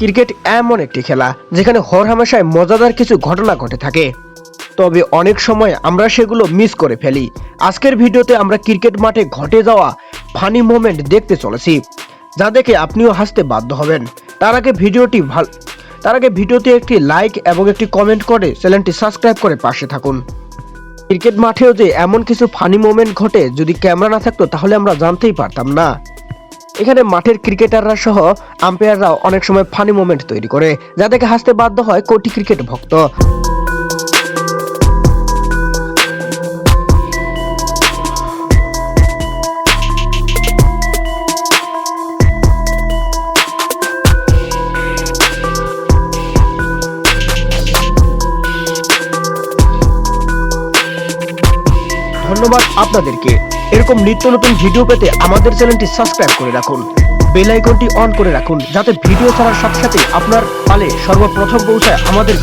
Cricket এমন একটি খেলা যেখানে হরহামেশায় মজাদার কিছু ঘটনা ঘটে থাকে। তবে অনেক সময় আমরা সেগুলো মিস করে ফেলি। আজকের ভিডিওতে আমরা ক্রিকেট মাঠে ঘটে যাওয়া ফানি মোমেন্ট দেখতে চলেছি, যা দেখে আপনিও হাসতে বাধ্য হবেন। তার আগে ভিডিওটি ভালো, তার আগে ভিডিওতে একটি লাইক এবং একটি কমেন্ট করে চ্যানেলটি সাবস্ক্রাইব করে পাশে থাকুন। ক্রিকেট মাঠেও যে এমন কিছু ফানি মোমেন্ট ঘটে যদি ক্যামেরা না থাকতো তাহলে আমরা জানতেই পারতাম না। এখানে মাঠের ক্রিকেটাররা সহ আম্পায়াররাও অনেক সময় ফানি মোমেন্ট তৈরি করে, যা দেখে হাসতে বাধ্য হয় কোটি ক্রিকেট ভক্ত। ধন্যবাদ আপনাদেরকে। এরকম নিত্য নতুন ভিডিও পেতে আমাদের চ্যানেলটি সাবস্ক্রাইব করে রাখুন। বেল আইকনটি অন করে রাখুন, যাতে ভিডিও ছাড়ার সাথে সাথে আপনার পালে সর্বপ্রথম পৌঁছায় আমাদের